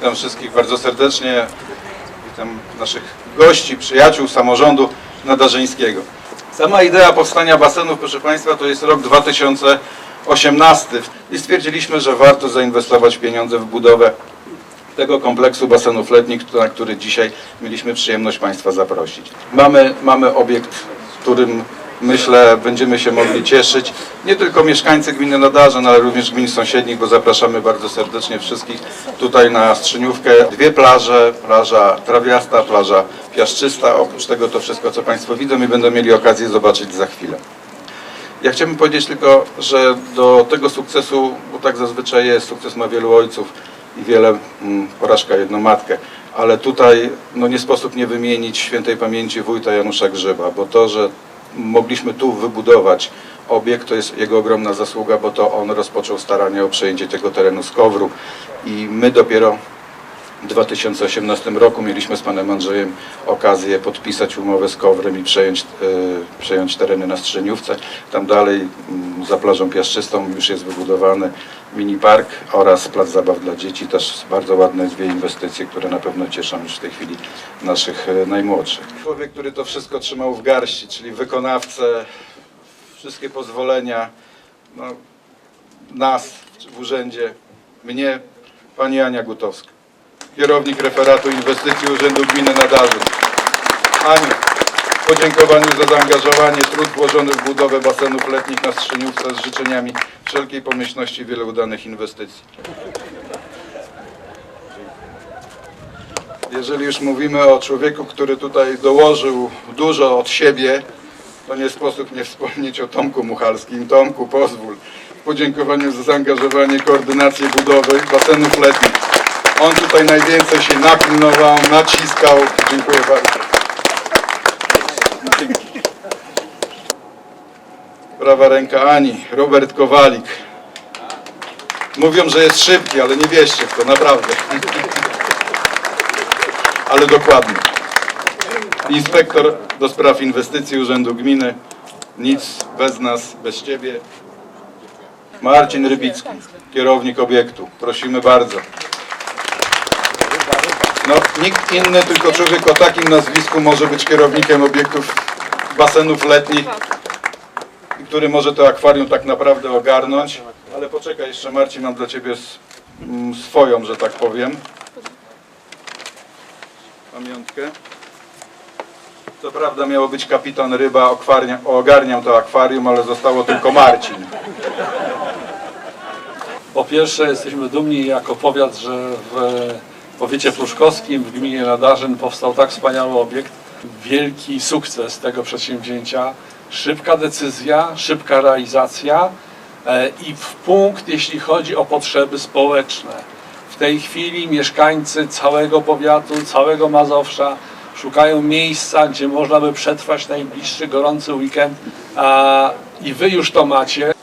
Witam wszystkich bardzo serdecznie. Witam naszych gości, przyjaciół samorządu nadarzyńskiego. Sama idea powstania basenów, proszę Państwa, to jest rok 2018 i stwierdziliśmy, że warto zainwestować pieniądze w budowę tego kompleksu basenów letnich, na który dzisiaj mieliśmy przyjemność Państwa zaprosić. Mamy, mamy obiekt, którym myślę będziemy się mogli cieszyć. Nie tylko mieszkańcy gminy Nadarzyn, ale również gmin sąsiednich, bo zapraszamy bardzo serdecznie wszystkich tutaj na Strzyniówkę. Dwie plaże, plaża trawiasta, plaża piaszczysta. Oprócz tego to wszystko, co Państwo widzą i będą mieli okazję zobaczyć za chwilę. Ja chciałbym powiedzieć tylko, że do tego sukcesu, bo tak zazwyczaj jest, sukces ma wielu ojców i wiele, mm, porażka jedną matkę, ale tutaj no, nie sposób nie wymienić świętej pamięci wójta Janusza Grzyba, bo to, że mogliśmy tu wybudować obiekt, to jest jego ogromna zasługa, bo to on rozpoczął starania o przejęcie tego terenu z Kowru. I my dopiero 2018 roku mieliśmy z panem Andrzejem okazję podpisać umowę z Kowrem i przejąć, e, przejąć tereny na Strzeniówce. Tam dalej mm, za plażą piaszczystą już jest wybudowany mini park oraz plac zabaw dla dzieci. Też bardzo ładne dwie inwestycje, które na pewno cieszą już w tej chwili naszych e, najmłodszych. Człowiek, który to wszystko trzymał w garści, czyli wykonawcę, wszystkie pozwolenia, no, nas w urzędzie, mnie, pani Ania Gutowska kierownik referatu inwestycji Urzędu Gminy Nadarzyn. Aniu, podziękowaniu za zaangażowanie, trud włożony w budowę basenów letnich na Strzyniówce z życzeniami wszelkiej pomyślności i wiele udanych inwestycji. Jeżeli już mówimy o człowieku, który tutaj dołożył dużo od siebie, to nie sposób nie wspomnieć o Tomku Muchalskim. Tomku, pozwól. W podziękowaniu za zaangażowanie, koordynację budowy basenów letnich. On tutaj najwięcej się napilnował, naciskał. Dziękuję bardzo. Prawa ręka Ani, Robert Kowalik. Mówią, że jest szybki, ale nie wierzcie w to, naprawdę. Ale dokładnie. Inspektor do spraw inwestycji Urzędu Gminy. Nic bez nas, bez Ciebie. Marcin Rybicki, kierownik obiektu. Prosimy bardzo. No, nikt inny, tylko człowiek o takim nazwisku może być kierownikiem obiektów basenów letnich, który może to akwarium tak naprawdę ogarnąć. Ale poczekaj jeszcze Marcin, mam dla Ciebie mm, swoją, że tak powiem. Pamiątkę. Co prawda miało być kapitan Ryba, okwarnia- ogarniał to akwarium, ale zostało tylko Marcin. Po pierwsze jesteśmy dumni jako powiat, że w powiecie pruszkowskim, w gminie Nadarzyn powstał tak wspaniały obiekt. Wielki sukces tego przedsięwzięcia, szybka decyzja, szybka realizacja e, i w punkt, jeśli chodzi o potrzeby społeczne. W tej chwili mieszkańcy całego powiatu, całego Mazowsza szukają miejsca, gdzie można by przetrwać najbliższy gorący weekend i wy już to macie.